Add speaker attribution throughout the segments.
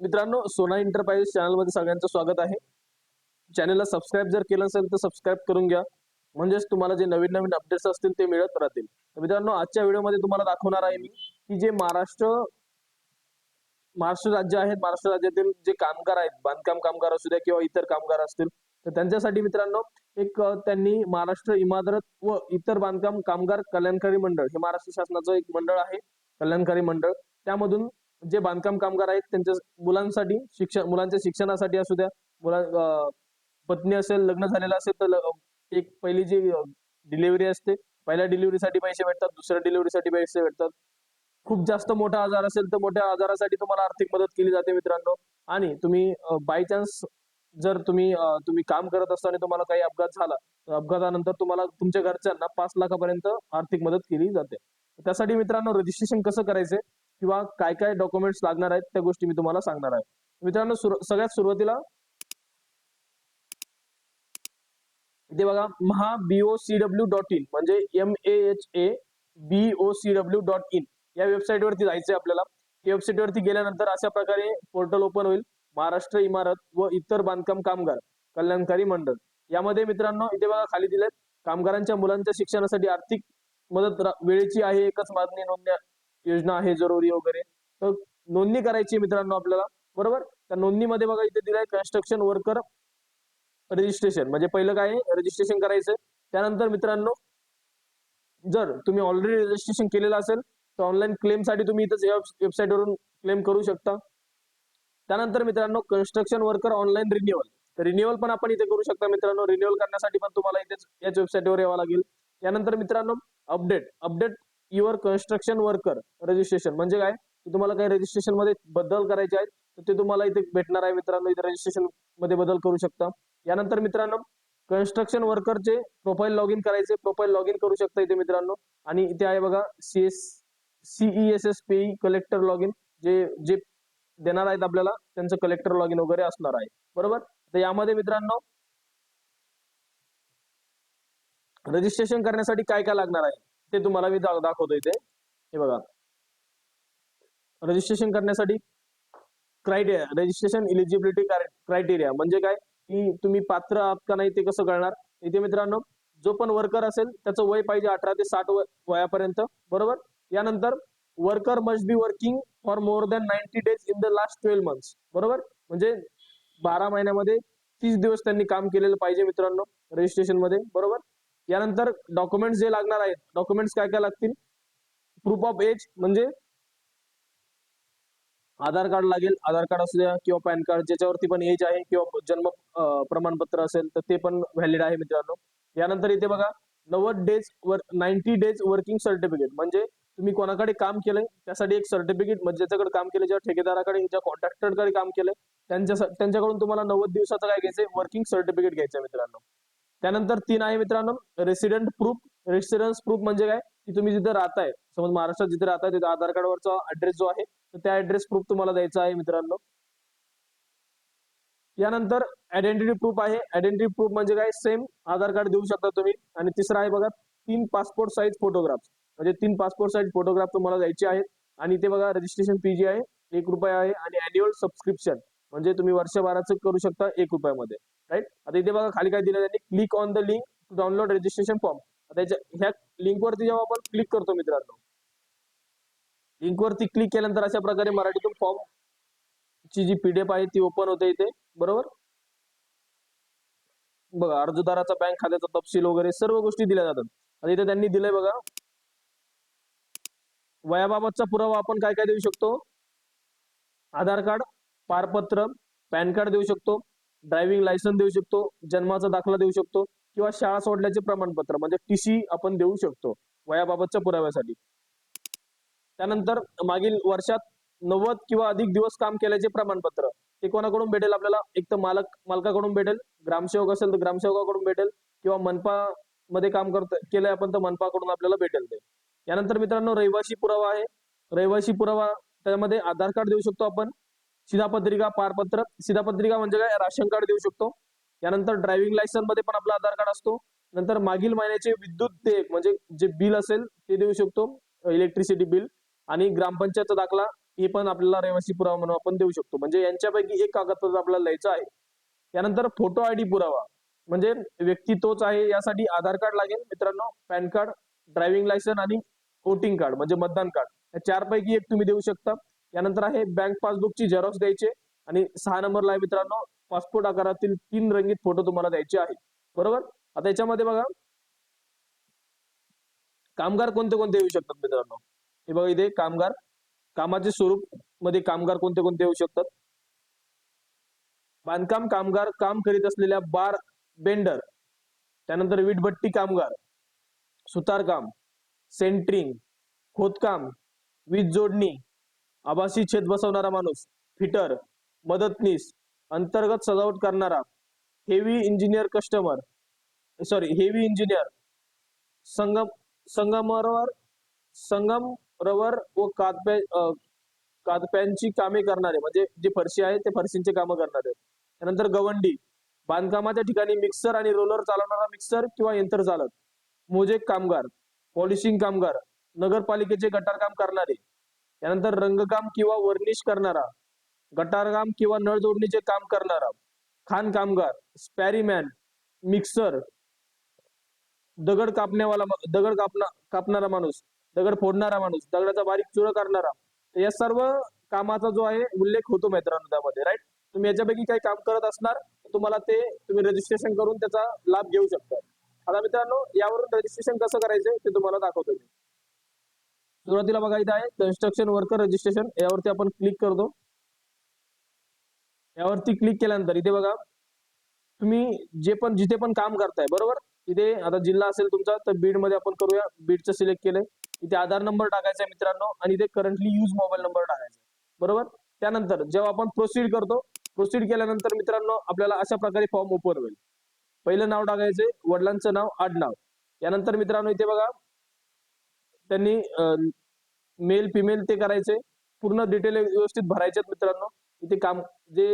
Speaker 1: मित्रांनो सोना इंटरप्राइजेस चॅनलमध्ये सगळ्यांचं स्वागत आहे. चॅनलला सबस्क्राईब जर केलं असेल तर सबस्क्राईब करून घ्या. म्हणजेच तुम्हाला जे नवीन नवीन अपडेट्स असतील ते मिळत राहतील. तर मित्रांनो आजच्या व्हिडिओमध्ये तुम्हाला दाखवणार आहे मी की जे महाराष्ट्र महाराष्ट्र राज्य आहेत महाराष्ट्र राज्यातील जे कामगार आहेत बांधकाम कामगार असू द्या किंवा इतर कामगार असतील तर त्यांच्यासाठी मित्रांनो एक त्यांनी महाराष्ट्र इमारत व इतर बांधकाम कामगार कल्याणकारी मंडळ हे महाराष्ट्र शासनाचं एक मंडळ आहे कल्याणकारी मंडळ. त्यामधून जे बांधकाम कामगार आहेत त्यांच्या मुलांसाठी शिक्षण मुलांच्या शिक्षणासाठी असू द्या मुला पत्नी असेल लग्न झालेलं असेल तर एक पहिली जी डिलिव्हरी असते पहिल्या डिलिव्हरीसाठी पैसे भेटतात दुसऱ्या डिलिव्हरीसाठी पैसे भेटतात. खूप जास्त मोठा आजार असेल तर मोठ्या आजारासाठी तुम्हाला आर्थिक मदत केली जाते मित्रांनो. आणि तुम्ही बाय चान्स जर तुम्ही तुम्ही काम करत असताना तुम्हाला काही अपघात झाला तर अपघातानंतर तुम्हाला तुमच्या घरच्यांना पाच लाखापर्यंत आर्थिक मदत केली जाते. त्यासाठी मित्रांनो रजिस्ट्रेशन कसं करायचं किंवा काय काय डॉक्युमेंट्स लागणार आहेत त्या गोष्टी मी तुम्हाला सांगणार आहे. मित्रांनो सगळ्यात सुरुवातीला इथे बघा Maha B O C W dot in म्हणजे M A H A B O C W dot in या वेबसाईट वरती जायचंय आपल्याला. या वेबसाईट वरती गेल्यानंतर अशा प्रकारे पोर्टल ओपन होईल. महाराष्ट्र इमारत व इतर बांधकाम कामगार कल्याणकारी मंडळ. यामध्ये मित्रांनो इथे बघा खाली दिलेत कामगारांच्या मुलांच्या शिक्षणासाठी आर्थिक मदत वेळेची आहे एकच मागणी नोंदण्या योजना आहे जरुरी वगैरे. तर नोंदणी करायची मित्रांनो आपल्याला. बरोबर? त्या नोंदणीमध्ये बघा इथे दिलाय कन्स्ट्रक्शन वर्कर रजिस्ट्रेशन म्हणजे पहिलं काय रजिस्ट्रेशन करायचं. त्यानंतर मित्रांनो जर तुम्ही ऑलरेडी रजिस्ट्रेशन केलेलं असेल तर ऑनलाईन क्लेमसाठी तुम्ही इथे या वेबसाईट क्लेम करू शकता. त्यानंतर मित्रांनो कन्स्ट्रक्शन वर्कर ऑनलाईन रिन्युअल तर रिन्युअल पण आपण इथे करू शकता मित्रांनो. रिन्युअल करण्यासाठी पण तुम्हाला इथेच याच वेबसाईटवर यावं लागेल. त्यानंतर मित्रांनो update update your construction worker registration म्हणजे काय? की तुम्हाला काही रजिस्ट्रेशनमध्ये बदल करायचे आहेत तर ते तुम्हाला इथे भेटणार आहे मित्रांनो. इथे रजिस्ट्रेशनमध्ये बदल करू शकता. यानंतर मित्रांनो कन्स्ट्रक्शन वर्करचे प्रोफाईल लॉग इन करायचे. प्रोफाईल लॉग इन करू शकता इथे मित्रांनो. आणि इथे आहे बघा C S C E S S P collector log in जे जे देणार आहेत आपल्याला त्यांचं कलेक्टर लॉग इन वगैरे असणार आहे. बरोबर? तर यामध्ये मित्रांनो रजिस्ट्रेशन करण्यासाठी काय काय लागणार आहे? ते तुम्हाला मी दाखवतो इथे. हे बघा. रजिस्ट्रेशन करण्यासाठी क्रायटेरिया रजिस्ट्रेशन इलिजिबिलिटी क्रायटेरिया म्हणजे काय? की तुम्ही पात्र आहात का नाही ते कसं कळणार? इथे मित्रांनो जो पण वर्कर असेल त्याचं वय पाहिजे अठरा ते साठ वयापर्यंत बरोबर? यानंतर worker must be working for more than ninety days in the last twelve months बरोबर? म्हणजे बारा महिन्यामध्ये तीस दिवस त्यांनी काम केलेलं पाहिजे मित्रांनो रजिस्ट्रेशनमध्ये बरोबर? यानंतर डॉक्युमेंट्स जे लागणार आहेत डॉक्युमेंट्स काय काय लागतील? प्रूफ ऑफ एज म्हणजे आधार कार्ड लागेल. आधार कार्ड असू द्या किंवा पॅन कार्ड ज्याच्यावरती पण एज आहे किंवा जन्म प्रमाणपत्र असेल तर ते पण व्हॅलिड आहे मित्रांनो. यानंतर इथे बघा नव्वद डेज वर नाईन्टी डेज वर्किंग सर्टिफिकेट म्हणजे तुम्ही कोणाकडे काम केलंय त्यासाठी एक सर्टिफिकेट म्हणजे ज्याच्याकडे काम केलं ज्या ठेकेदाराकडे ज्या कॉन्ट्रॅक्टरकडे काम केलंय त्यांच्या त्यांच्याकडून तुम्हाला नव्वद दिवसाचं काय घ्यायचंय? वर्किंग सर्टिफिकेट घ्यायचं मित्रांनो. त्यानंतर तीन आहे मित्रांनो रेसिडेंट प्रूफ रेसिडेन्स प्रूफ म्हणजे काय? की तुम्ही जिथे राहताय समज महाराष्ट्रात जिथे राहताय तिथे आधार कार्डवरचा ऍड्रेस जो आहे तर त्या ऍड्रेस प्रूफ तुम्हाला द्यायचा आहे मित्रांनो. यानंतर आयडेंटिटी प्रूफ आहे. आयडेंटिटी प्रूफ म्हणजे काय? सेम आधार कार्ड देऊ शकता तुम्ही. आणि तिसरा आहे बघा तीन पासपोर्ट साईज फोटोग्राफ म्हणजे तीन पासपोर्ट साईज फोटोग्राफ तुम्हाला द्यायचे आहेत. आणि ते बघा रजिस्ट्रेशन फी जी आहे एक रुपये आहे. आणि अॅन्युअल सबस्क्रिप्शन म्हणजे तुम्ही वर्षभराचं करू शकता एक रुपयामध्ये. राईट आता इथे बघा खाली काय दिलं त्यांनी click on the link to download registration form त्याच्या ह्या लिंक वरती जेव्हा आपण क्लिक करतो मित्रांनो लिंक वरती क्लिक केल्यानंतर अशा प्रकारे मराठीतून फॉर्म ची जी पीडीएफ आहे ती ओपन होते इथे. बरोबर? बघा अर्जदाराचा बँक खात्याचा तपशील वगैरे सर्व गोष्टी दिल्या जातात. आता इथे त्यांनी दिलंय बघा वयाबाबतचा पुरावा आपण काय काय देऊ शकतो? आधार कार्ड पारपत्र पॅन कार्ड देऊ शकतो. ड्रायव्हिंग लायसन्स देऊ शकतो जन्माचा दाखला देऊ शकतो किंवा शाळा सोडल्याचे प्रमाणपत्र म्हणजे टीसी आपण देऊ शकतो वयाबाबतच्या पुराव्यासाठी. त्यानंतर मागील वर्षात नव्वद किंवा अधिक दिवस काम केल्याचे प्रमाणपत्र ते कोणाकडून भेटेल आपल्याला? एक तर मालक मालकाकडून भेटेल ग्रामसेवक असेल तर ग्रामसेवकाकडून भेटेल किंवा मनपा मध्ये काम करत केलंय आपण तर मनपाकडून आपल्याला भेटेल ते. यानंतर मित्रांनो रहिवासी पुरावा आहे. रहिवासी पुरावा त्यामध्ये आधार कार्ड देऊ शकतो आपण. शिधापत्रिका पारपत्र शिधापत्रिका म्हणजे काय? राशन कार्ड देऊ शकतो. यानंतर ड्रायव्हिंग लायसन्समध्ये पण आपला आधार कार्ड असतो. नंतर मागील महिन्याचे विद्युत देयक म्हणजे जे बिल असेल ते देऊ शकतो. इलेक्ट्रिसिटी बिल आणि ग्रामपंचायतचा दाखला हे पण आपल्याला रहिवासी पुरावा म्हणून आपण देऊ शकतो. म्हणजे यांच्यापैकी एक कागदपत्र आपल्याला द्यायचं आहे. त्यानंतर फोटो आय डी पुरावा. म्हणजे व्यक्ती तोच आहे यासाठी आधार कार्ड लागेल. मित्रांनो पॅन कार्ड ड्रायव्हिंग लायसन आणि वोटिंग कार्ड म्हणजे मतदान कार्ड या चार पैकी एक तुम्ही देऊ शकता. यानंतर आहे बँक पासबुकची झेरॉक्स द्यायचे आणि सहा नंबरला आहे मित्रांनो पासपोर्ट आकारातील तीन रंगीत फोटो तुम्हाला द्यायचे आहेत. बरोबर? आता याच्यामध्ये बघा. कामगार कोणते कोणते येऊ शकतात मित्रांनो? हे बघा इथे कामगार. कामाचे स्वरूपमध्ये कामगार कोणते कोणते येऊ शकतात? बांधकाम कामगार काम करीत असलेल्या बार बेंडर. त्यानंतर वीटभट्टी कामगार. सुतारकाम. सेंट्रिंग. खोदकाम. वीज जोडणी. आभासी छेद बसवणारा माणूस फिटर मदतनीस अंतर्गत सजावट करणारा heavy engineer customer sorry heavy engineer संगम संगमरवर संगमरवर व कादप्या कादप्यांची कामे करणारे म्हणजे जे फरशी आहे ते फरशींची कामं करणारे. त्यानंतर गवंडी बांधकामाच्या ठिकाणी मिक्सर आणि रोलर चालवणारा मिक्सर किंवा यंत्र चालक मोजेक कामगार पॉलिशिंग कामगार नगरपालिकेचे गटारकाम करणारे त्यानंतर रंगकाम किंवा वर्निश करणारा गटारकाम किंवा नळ जोडणीचे काम करणारा खाण कामगार स्पॅरीमॅन मिक्सर दगड कापण्यावाला दगड कापणा कापणारा माणूस दगड फोडणारा माणूस दगडाचा बारीक चुर करणारा या सर्व कामाचा जो आहे उल्लेख होतो मित्रांनो त्यामध्ये राईट तुम्ही याच्यापैकी काही काम करत असणार तर तुम्हाला ते तुम्ही रजिस्ट्रेशन करून त्याचा लाभ घेऊ शकता. आता मित्रांनो यावरून रजिस्ट्रेशन कसं करायचं ते तुम्हाला दाखवतो मी. सुरुवातीला बघा इथे आहे. कन्स्ट्रक्शन वर्कर रजिस्ट्रेशन यावरती आपण क्लिक करतो. यावरती क्लिक केल्यानंतर इथे बघा तुम्ही जे पण जिथे पण काम करताय बरोबर? इथे आता जिल्हा असेल तुमचा तर बीडमध्ये आपण करूया. बीडचं सिलेक्ट केलंय. इथे आधार नंबर टाकायचा मित्रांनो आणि इथे करंटली यूज मोबाईल नंबर टाकायचा बरोबर? त्यानंतर जेव्हा आपण प्रोसीड करतो प्रोसीड केल्यानंतर मित्रांनो आपल्याला अशा प्रकारे फॉर्म ओपन होईल. पहिलं नाव टाकायचंय वडिलांचं नाव आडनाव. यानंतर मित्रांनो इथे बघा त्यांनी मेल फिमेल ते करायचे. पूर्ण डिटेल व्यवस्थित भरायचे मित्रांनो. इथे काम जे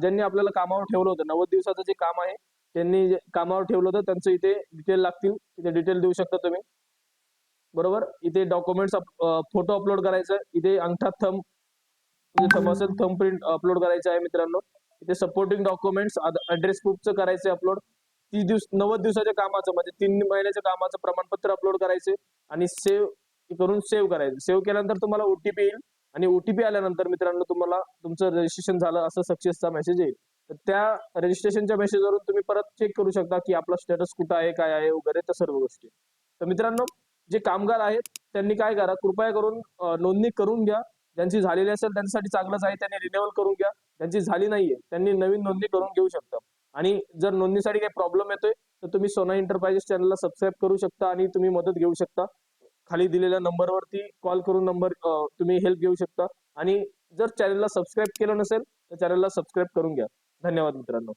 Speaker 1: ज्यांनी आपल्याला कामावर ठेवलं होतं नव्वद दिवसाचं जे काम आहे त्यांनी कामावर ठेवलं होतं त्यांचं इथे डिटेल लागतील. इथे डिटेल देऊ शकता तुम्ही. बरोबर? इथे डॉक्युमेंट्स फोटो अपलोड करायचं. इथे अंगठा थंब थंब असेल थंब प्रिंट अपलोड करायचं आहे मित्रांनो. इथे सपोर्टिंग डॉक्युमेंट्स ऍड्रेस प्रूफचं करायचं अपलोड तीस दिवस नव्वद दिवसाच्या कामाचं म्हणजे तीन महिन्याच्या कामाचं प्रमाणपत्र अपलोड करायचे. आणि सेव्ह करून सेव्ह करायचं. सेव्ह केल्यानंतर तुम्हाला ओटीपी येईल आणि ओटीपी आल्यानंतर मित्रांनो तुम्हाला तुमचं रजिस्ट्रेशन झालं असं सक्सेसचा मेसेज येईल. तर त्या रजिस्ट्रेशनच्या मेसेजवरून तुम्ही परत चेक करू शकता की आपला स्टेटस कुठं आहे काय आहे वगैरे त्या सर्व गोष्टी. तर मित्रांनो जे कामगार आहेत त्यांनी काय करा कृपया करून नोंदणी करून घ्या. ज्यांची झालेली असेल त्यांच्यासाठी चांगलंच आहे त्यांनी रिन्युअल करून घ्या. ज्यांची झाली नाहीये त्यांनी नवीन नोंदणी करून घेऊ शकता. आणि जर नोंदणीसाठी काही प्रॉब्लेम येतोय तर तुम्ही सोना एंटरप्राइजेस चॅनलला सबस्क्राईब करू शकता आणि तुम्ही मदत घेऊ शकता. खाली दिलेल्या नंबरवरती कॉल करून नंबर तुम्ही हेल्प घेऊ शकता. आणि जर चॅनलला सबस्क्राईब केलं नसेल तर चॅनलला सबस्क्राईब करून घ्या. धन्यवाद मित्रांनो.